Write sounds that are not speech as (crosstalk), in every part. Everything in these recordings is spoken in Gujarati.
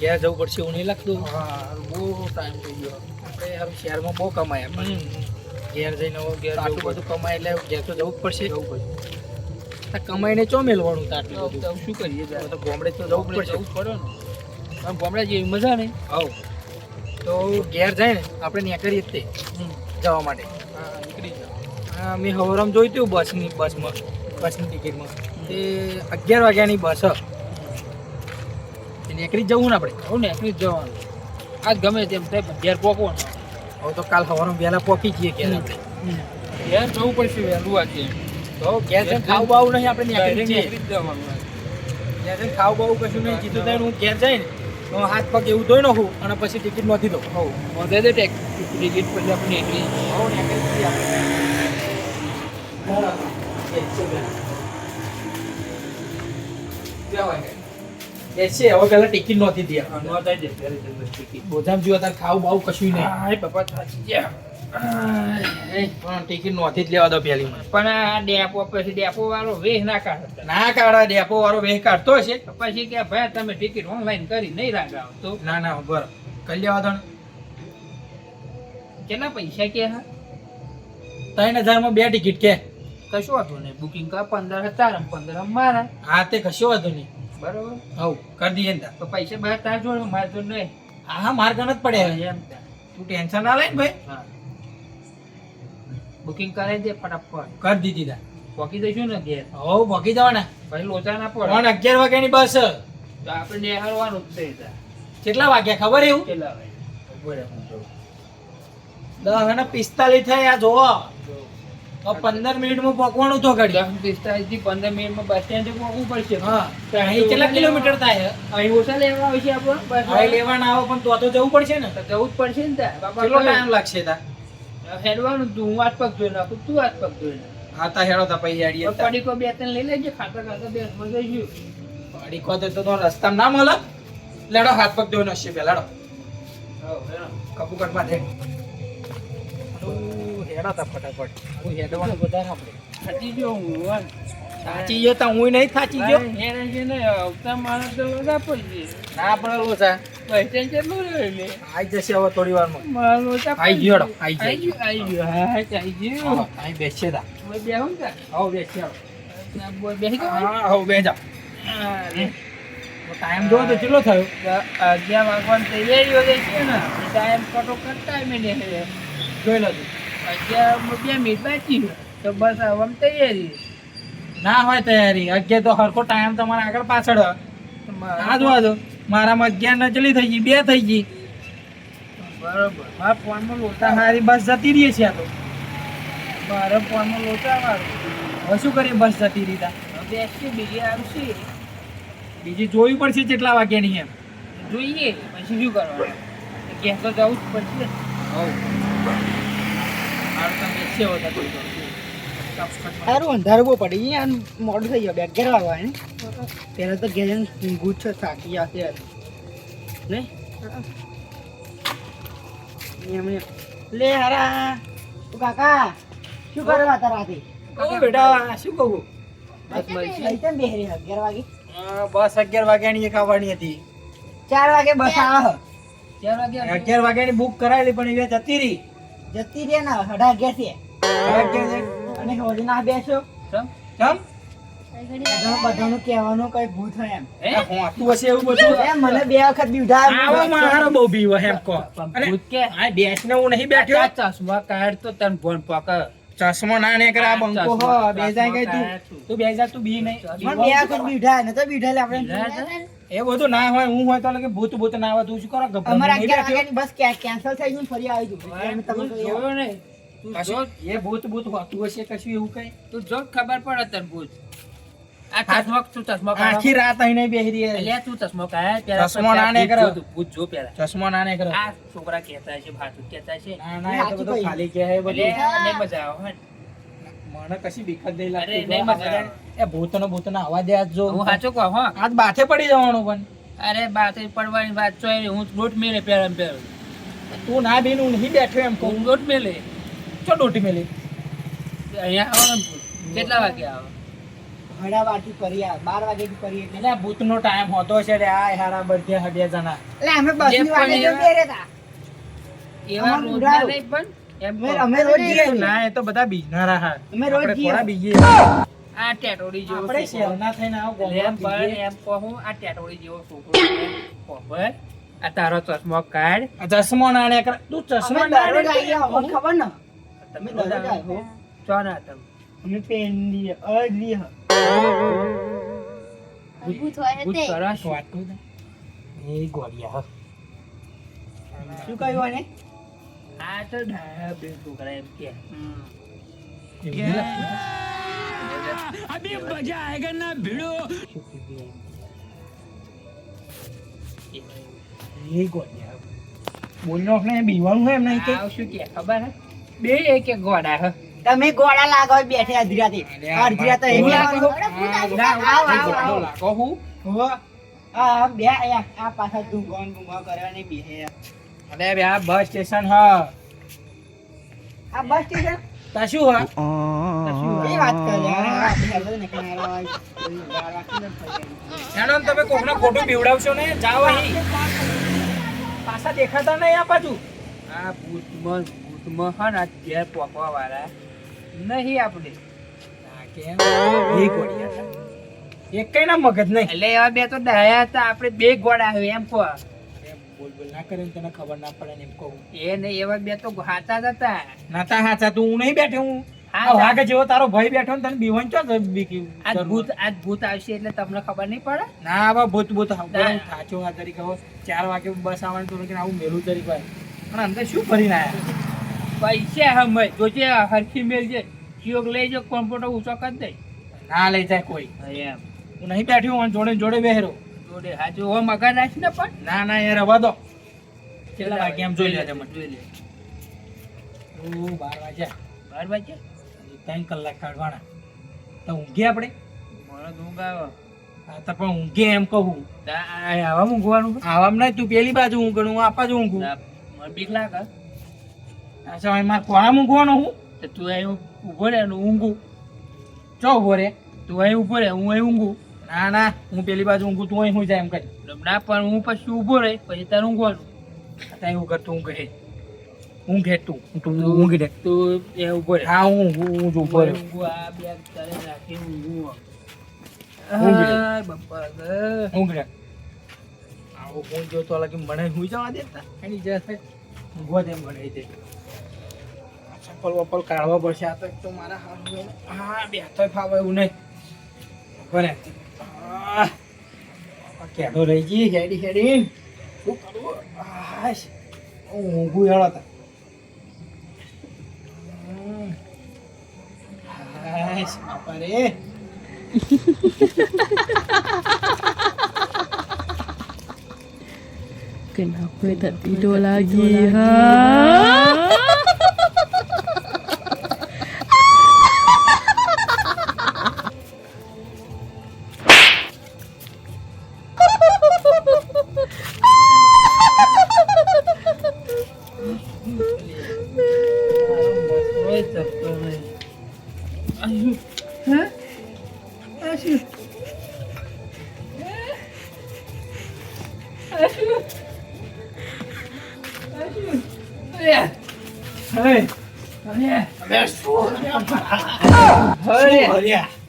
ઘેર જવું પડશે એવું નહીં લાગતું? હા બહુ ટાઈમ થઈ ગયો. આપણે હારું શહેરમાં બહુ કમાય એમ. ઘેર જઈને હવે ઘેર આટલું બધું કમાય એટલે ઘેર તો જવું જ પડશે. જવું પડશે કમાઈને ચો મેળવાનું તા તો બધું? શું કરીએ હવે તો ગોમડે તો જવું પડશે. જવું પડે ને. આમ ગોમડે જેવી મજા નહીં. હા તો ઘેર જાય ને આપણે નીકળીએ જ તે. જવા માટે. હા નીકળી મેં હવરમ જોઈ હતું બસની બસમાં બસની ટિકિટમાં. તે અગિયાર વાગ્યાની બસ હ. એકરી નીકળી જવું ને આપણે? હવે નીકળી જ જવાનું. આજ ગમે તેમ થાય ઘેર પહોંચવાનું હવે તો કાલ હવરમ વહેલા પહોંચી જઈએ ઘેર. ઘેર જવું પડશે વહેલું આજે. તો ઘેર જઈને ખાવું બાવું નહીં આપણે નીકળી જવાનું ઘેર જઈને ખાવું બાવું કશું નહીં જીતું થાય હું ઘેર જઈને ને તો હાથ પગ એવું ધોઈ નાખું અને પછી ટિકિટ નથી દઉં. હવ વધે દે ટિકિટ પછી આપણે નીકળી હવે નીકળી આપણે. બેસીએ હવે પેલા ટિકિટ નોંધી દઈએ નો થાય દે ગોજામ જોવા તાર ખાવું બાવું કશું નહીં. હાય બાપા થાકી ગયા પણ ટિકિટ નોંધી જ લેવા દો પેલી પણ આ ડેપો પછી ડેપો વાળો વેહ ના કાઢે. ના કાઢા ડેપો વાળો વેહ કાઢતો છે પછી કે ભાઈ તમે ટિકિટ ઓનલાઈન કરી નહીં રાખાવ તો ના ના બરાબર કરી લેવા દો. કેટલા પૈસા કે હા? ત્રણ હજારમાં બે ટિકિટ કે. કશું વાંધો નહીં. બુકિંગ કર પંદર હજાર પંદર મારા. હા તે કશું વાંધો નહીં. બરોબર? હવ કરી દઈએ ને તો. પૈસા બહાર તાર જોડે મારે તો નહીં. હા હા માર ગણ જ પડે એમ. તું. ટેન્શન ના લે ને ભાઈ. હા. બુકિંગ કરાવી દે ફટાફટ. કરી દીધી તાર પોકી દઈશું ને ઘેર? હવ ભોગી જવાના. પછી લોચા ના પણ અગિયાર વાગ્યાની બસ. તો આપણે નિહાળવાનું જ છે કેટલા વાગ્યા ખબર એવું? કેટલા વાગ્યા? બરાબર દસ અને પિસ્તાલીસ થાય આ જોવો. તો પંદર મિનિટમાં પહોંચવાનું તો ઘડી. દસ પિસ્તાળીસથી પંદર મિનિટમાં બસ સ્ટેન્ડ પહોંચવું પડશે. હા. તો અહીં કેટલા કિલોમીટર થાય? અહીં ઓછા લેવા આવે છે આપણે અહીં લેવાના આવો પણ તો તો જવું પડશે ને. તો જવું જ પડશે ને ત્યાં. કેટલો ટાઈમ લાગશે ત્યાં? હેડવાનું તું વાત પગ ધોઈ નાખું તું હાથ પગ ધોઈ નાખ. હા તા હેડો તા પછી હેડીએ પડીકો બે ત્રણ લઈ લેજે ખાતા ખાતા બે મજા જઈશું પડીકો તો તો રસ્તા ના મળે. લેડો હાથ પગ ધોઈ નાખશે પેલા લેડો કપુ કટમાં દે. હેડો તા ફટાફટ. હું હેડવાનું. વધારે આપણે. સાચી જો હું વાન. ગયો તા હું નહીં થાચી ગયો? હેડે છે ને આવતા માણસ તો લગા પડશે ના પડે લોચા બસ કેટલું રહ્યું લે આઈ જશે હવે થોડી વારમાં. મારા ગયો ગયો. ગયો હા ગયો. અહીં બેસીએ તા. હવે બેહું. બેસીએ આવો. બેસી ગયો હા હવે બે હા, ટાઈમ જોવો તો કેટલો થયો? અગિયાર વાગવાનું તૈયારી થઈ છે ને. ટાઈમ કટોકટ ટાઈમે નીકળે જોઈ લો અગિયાર બે મિનિટ બાકી તો બસ આમ તૈયારી ના હોય તૈયારી. અગિયાર તો હરખો ટાઈમ તમારા આગળ પાછળ. આ જોવા દો મારામાં અગિયાર ને થઈ ગઈ બે થઈ ગઈ. બરોબર. મારા ફોનમાં લોચા મારી બસ જતી રહી છે આ તો. મારા ફોનમાં લોચા મારું. હવે શું કરીએ બસ જતી રહી તા? બેસી બીજી છે બીજી જોવી પડશે કેટલા વાગ્યાની એમ. જોઈએ. પછી શું કરવાનું? ક્યાં તો જવું જ પડશે. હવે. સારું અંધારું બહુ પડી. ગયું આમ મોડું થઈ ગયું. બે અગિયાર વાગવા ને. પહેલા તો ઘેર જઈને ઊંઘું જ છે થાકી જશે યાર એમને લે હારા. કાકા શું કરવા તારાથી ઓ બેટા શું કહું? બસ બેહરી અગિયાર વાગે. બસ અગિયાર વાગ્યાની એક આવવાની હતી. ચાર વાગે બસ આવે. ચાર વાગ્યા અગિયાર વાગ્યાની બુક કરાયેલી પણ એ જતી રહી જતી રે ને હડા અગિયાર છે. અને હોળી ના બેસો. ચમ? કેમ બધાનું બધાનું કહેવાનું કઈ ભૂત હોય એમ. હોતું હશે એવું બધું? એમ મને બે વખત બીવડા આવો મારો બહુ બીવો એમ ભૂત કે? આ બેસને હું નહીં બેઠ્યો ચશ્મા કાઢ તો તને ફોન ચશ્મો ના ને કરે બંકો. હો બે જાય તું? તું બે તું બી નહીં. બે વખત બીવડા ને તો બીવડા લે આપણે એ બધું ના હોય હું હોય તો લાગે ભૂત ભૂત ના આવે તું શું કરો? અમારા નહીં અગિયાર બેઠ્યો? વાગ્યાની બસ કેન્સલ થઈ ગઈ ફરી આવી જવું એમ તમે. જોયો નહીં? તું જો કશું- એ ભૂત ભૂત હોતું હશે કશું એવું કઈ? તું જો ખબર પડે તને ભૂત. આ ચશ્મા તું આખી રાત અહીં બેહી રહી અલ્યા તું ચશ્મા કાઢ. પેલા ચશ્મો ના ને ભૂત કરો. જો તું, ભૂત જો પેલા. ચશ્મો ના ને કરે. આ છોકરા કહેતા છે ભાતું કહેતા છે ના ના એ તો બધું ખાલી કહે બધું. મજા આવે મને કશી બીક નહીં લાગતી નહીં મજા. એ ભૂતનો ભૂતનો અવાજ આજ જો હું સાચો કહું હા? આજ બાથે પડી જવાનું પણ. અરે બાત પડવાની વાત તો હું લોટ મેલે પેલા ને તું ના બેન હું નહીં બેઠો એમ કહું. હું મેલે. ચો ડોટી મેલી? અહીંયા આવો કેટલા વાગે આવો? હડા વારથી ફરી આ બાર વાગેથી ફરી એટલે. ભૂતનો ટાઈમ હોતો છે રે આ હારા બધે હડે જણા. એટલે અમે બસની જે વાગે જો બેરે એવા અમારું નહીં પણ અમે રોજ જઈએ ના એ તો બધા બીજનારા હા અમે રોજ જઈએ. થોડા આ ટેટોડી જેવો આપણે છોકરો. થઈને આવો એમ પણ એમ કહું આ ટેટોડી જેવો છોકરો ખબર? આ તારો ચશ્મો કાઢ. આ ચશ્મો ના તું ચશ્મો ના. ખબર ને? તમે. ચો ના અમે પેન ભૂત હોય તે. કરો વાત. કહું એ ગોળિયા. શું કહ્યું એને આ તો બે છોકરા એમ કે. એવું નહીં લાગતું? શું કીધું એ ગોળિયા બોલનો આપણે બીવાનું હોય એમ નહીં કે? આ શું કે? ખબર હે? બે એક એક ગોડા હે. તમે ગોળા લાગો બેઠે અડધી રાતે અડધી રાતે એમ લાગો. ના, આવ, આવ, ગોડો આવ. લાગો. હું. આ બે આ પાછા તું ગોન ગુમા કરવાની બેહે અરે બે આ બસ સ્ટેશન હ. આ બસ સ્ટેશન? તા શું હ? એ વાત કરે? તમે કોકને ખોટું પીવડાવશો ને જાઓ અહીં. પાછા દેખાતા નહીં આ બાજુ? આ ભૂતમાં ભૂતમાં હ ને ઘેર પોકવા વાળા નહીં આપણે. એક કઈ ના મગજ નહીં. એટલે એવા બે તો ડાયા હતા આપણે બે ગોડા આવ્યો એમ કહો. બોલ ના કરે ને તને ખબર ના પડે ને એમ કહું. એ નહીં એવા બે તો હાચા જ હતા. નાતા હાચા તું હું નહીં બેઠો હું. હા, વાઘ જેવો તારો ભાઈ બેઠો ને તને બીવન ચો આજ ભૂત આજ ભૂત આવશે એટલે તમને ખબર નહીં પડે? ના આવા ભૂત ભૂત સાચો આ તરીકે હવે ચાર વાગે બસ આવવાનું તો કે આવું મેલું તરીકે પણ અંદર શું ફરીને આયા? પૈસે હમે જોજે હરખી મેલજે ચિયોગ લઈ જો કોમ્પ્યુટર ઊંચો કરી દે. ના લઈ જાય કોઈ. એમ. હું નહીં બેઠ્યો જોડે જોડે બેહરો. જોડે હાજુ હો મગા મગર રાખી ને પણ. ના ના યાર રવા દો. કેટલા વાગે એમ જોઈ લેજે મને. જોઈ લે. ઓ બાર વાગ્યા. બાર વાગે હજી ત્રણ કલાક કાઢવાના. તો ઊંઘી આપણે? મને ઊંઘ આવે. હા તો પણ ઊંઘે એમ કહું. આ આવા ઊંઘવાનું આવામ નહીં તું પેલી બાજુ ઊંઘ હું આપા જ ઊંઘું. મને બીક લાગે. અચ્છા હવે મારે કોણા ઊંઘવાનો હું? તો તું અહીં ઊભો રહે ને ઊંઘું. ચો ઊભો રે? તું અહીં ઊભો રહે હું અહીં ઊંઘું. ના ના હું પેલી બાજુ ઊંઘું તું અહીં હું જાય એમ કરી. ના પણ હું પછી ઊભો રહે પછી તારે ઊંઘવાનું. અત્યારે એવું કરતું હું કહે ઊંઘે તું. તું ઊંઘી દે તું એ ઊભો રહે. હા હું હું હું જ ઊભો રહ્યો ઊંઘું આ બેગ તારે રાખી ઊંઘું ઊંઘી લે. હાય ઊંઘ રે આવો ફોન જો તો લાગે મને હુઈ જવા દેતા. એની જશે ઊંઘવા દે મને દે ચપ્પલ વપ્પલ કાઢવા પડશે આ તો મારા હાથ હા બે તો ફાવે એવું નહીં. બને કેડો રહી ગઈ હેડી હેડી. હાશ ઊંઘું હેળો તા હમ. હાશ બાપા રે (laughs) Kenapa tak tidur lagi ha?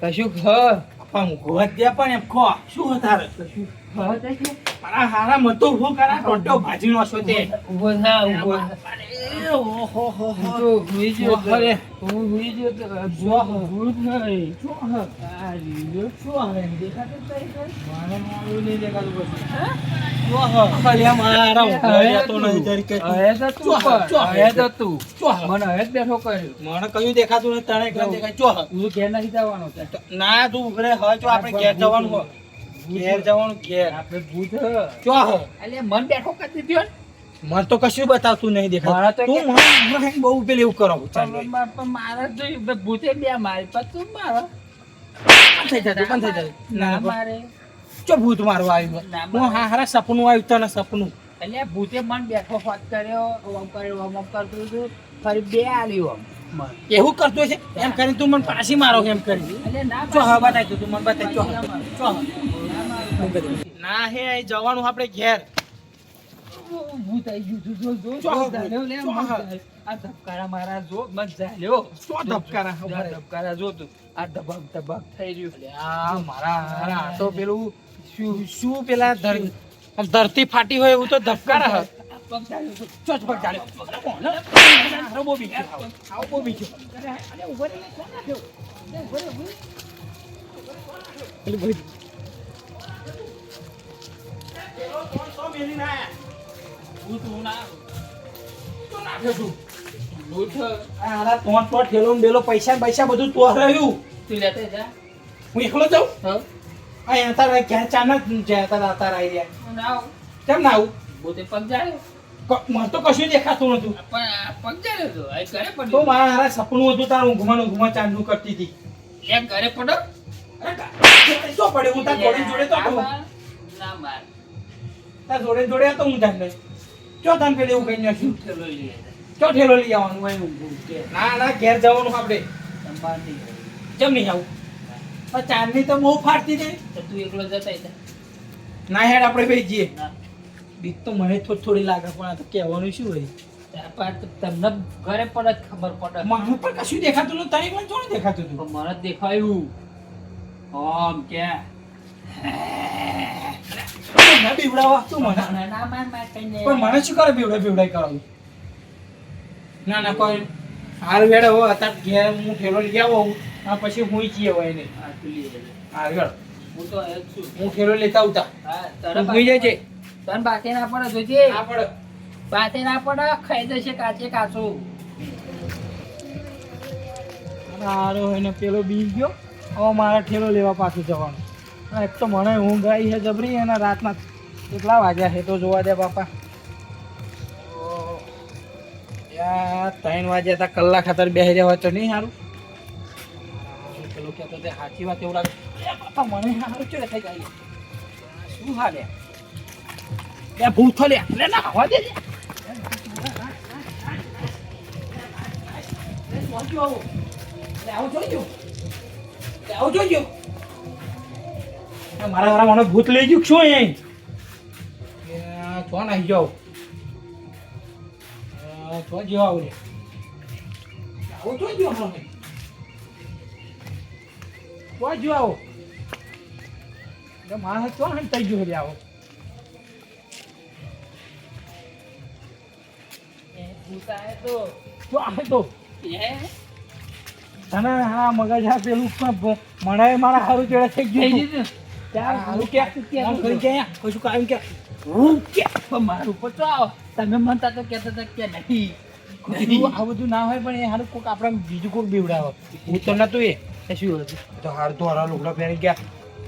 કશું ખ? પણ જ પણ એમ ખો. શું તારે કશું? મારા હારા મતો હું કરા ટોટો ભાજીનો છો તે ઊભો થા, ઊભો ઓહો હો હું તો હુઈ ગયો અરે. હું હુઈ ગયો તો ભૂત- ભૂત નહીં. આ લીલો. શું હવે દેખાતું જ નહીં મારું દેખાતું પછી. ઓહો, અરે મારા ઊંઘવા દેતો નહીં તરીકે હવે તો તું ચોહ, કર. ચોહ. હવે તો તું. મને હવે જ બેઠો કર્યો મને કયું દેખાતું નથી તને એકલા દેખાય ચોહ. હું ઘેર નથી જવાનો ના તું ઉભરે હવે ચો આપણે ઘેર જવાનું હોય. ઘેર જવાનું ઘેર. આપણે ભૂત હ. એટલે મન બેઠો કરી દીધો ને. તો કશું બતાવતું નહીં મારા તું મને બહુ પેલી એવું કરો ચાલો. મારે બે ભૂતે બે મારી પાસે તું મારો. થઈ જતું બંધ થઈ જતું ના ના મારે. ચો ભૂત મારવા આવ્યું? હું હા હારા સપનું આવ્યું તને સપનું. એટલે ભૂતે મન બેઠો હોત કર્યો ઓમ કર્યો ઓમ ઓમ કરતું હતું ફરી બે આલ્યું માર. એવું કરતો છે એમ કરીને તું મને પાછી મારો એમ કરી અલે ના ચો હા માર. તું તું મને બતાવી ચો હા. ના હે અહીં જવાનું આપણે ઘેર. હું થઈ ગયું. જો, જો, લે. આ ધબકારા મારા જો મત ઝાલ્યો. ચો ધબકારા ધબકારા જો તું. આ ધબક ધબક થઈ રહ્યું. આ મારા આ તો પેલું શું શું પેલા ધરતી ફાટી હોય એવું તો ધબકારા પગ તો. બહુ બીજો આવો બહુ બીજો પેલું ભાઈ પૈસા પૈસા બધું તો રહ્યું તું લેતે જા. હું એકલો જાઉં હો? અહીંયા તારા ક્યાં ચાના જ્યાં તારા તારા આવી રહ્યા ના આવું. કેમ ના આવું પોતે પગ જાય મને તો કશું દેખાતું નતું પગ ઝાલ્યો તો. આ ઘરે તો મારા સપનું હતું તારું ઊંઘમાં ને ઊંઘમાં ચાંદનું કરતી હતી લે, ઘરે પડો. અરે જો પડ્યો હું તાર જોડે તો ના. માર. તાર જોડે જોડે હતો હું તારને ચો તને પેલી એવું કઈ શું ઠેલો લઈ. ચો ઠેલો લઈ આવવાનું હું ઊંઘું કે. ના ના ઘેર જવાનું આપણે જમ નહીં. આવું. પણ ચાંદની તો બહુ ફાટતી હતી. તો તું એકલો જતા. ના હેડ આપણે ભાઈ જઈએ. ના. બીક તો મને થોડી થોડી લાગે પણ આ તો કહેવાનું શું હોય? તો તમને ઘરે પડે જ ખબર પડે. મને પણ કશું દેખાતું નતું તારી પણ થોડું દેખાતું હતું. પણ મને જ દેખાયું. આમ કે ના બીવડાવા તું મને. પણ મને શું કરે બીવડાય બીવડાય કરાવું ના ના કોઈ હાર વેડે હો અત્યારે ઘેર હું ઠેલો લઈ આવો આ પછી હું જઈએ હોય હા, તું લઈ લેજે. હાર વેડ હું તો. છું હું ઠેલો લેતા આવતા તરફ જજે તને બાતે ના પડે જોજે. ના પડે. બાતે ના પડે ખાઈ જશે કાચે કાચું. હારો એને પેલો બી ગયો. હવે મારે ઠેલો લેવા પાછું જવાનું. એક તો મને ઊંઘ આવી છે જબરી એના રાતના કેટલા વાગ્યા છે તો જોવા દે બાપા. ત્રણ વાગ્યા હતા કલાક ખાતર બેસી રહ્યા હોય તો નહીં સારું? પેલો સાચી વાત એવું લાગે. મને થઈ જાય. શું હાલે? ના હવા દે આવું. લે, આવું જોઈજો. આવો. એ મારા મને ભૂત લઈ ગયું શું એ છો નાખી જાઓ છો જેવા આવું રે આવો તો જો હમણાં તો જો આવો. માણસ તો ને થઈ ગયો રે આવો. તો. આવે તને હા મગજ હા પેલું પણ મને મારા સારું ચડે થઈ થઈ ગયું હારું કે કશું કામ? કે હું કે મારું આવો. તમે મનતા તો કહેતા હતા કે નહીં. આ બધું ના હોય પણ એ હારું કોક આપણે બીજું કોક બીવડાવે. હું તો નતું એ. શું હતું? તો હારું તો હારા લુગડા પહેરી ગયા.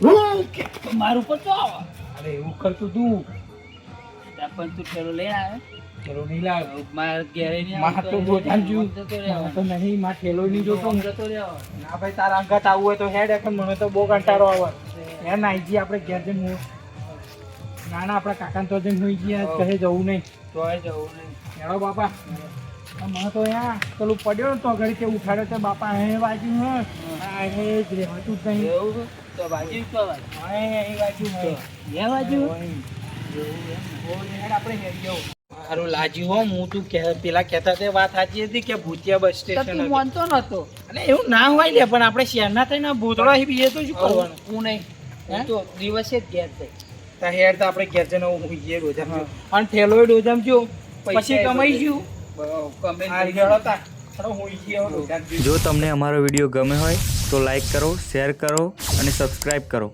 હું કે મારું આવો. અરે એવું કરતું તું. પણ તું ઠેલો લઈને આવ્યો નહીં લાવ મારા ઘેરે નહીં માં તો જ. તો નહીં માં ઠેલો નહીં જોતો. મન જતો રહેવાનો. ના ભાઈ તારા અંગત હોય તો હેડ કે મને તો બહુ કંટાળો આવે. હે નાઈજી આપણે ઘેર જઈને હું. ના ના આપણા કાકાને તો જઈને હોઈ ગયા કહે જવું નહીં. તોય જવું નહીં. હેડો બાપા. મને તો અહીંયા પેલું પડ્યો તો ઘડી કે ઉઠાડ્યો તો બાપા હે બાજુ હે. હે. જ રહેવાતું જ નહીં. એવું? તો બાજુ તો બાજુ. એ બાજુ હે. એ બાજુ? સારું લાજી હો હું તું કે પેલા કહેતા તે વાત સાચી હતી કે ભૂતિયા બસ સ્ટેશન તું માનતો નતો અને એવું ના હોય ને પણ આપણે શહેરના થઈને ભૂતળા બીજે તો શું કરવાનું? હું નહીં. તો દિવસે જ ઘેર થઈ. તા હેર તો આપણે ઘેર જઈને હું ડોજામ જો અને ઠેલો ડોજામ જો પછી પૈસા કમાઈશું હું જો તમને અમારો વીડિયો ગમે હોય તો લાઈક કરો શેર કરો અને સબસ્ક્રાઈબ કરો.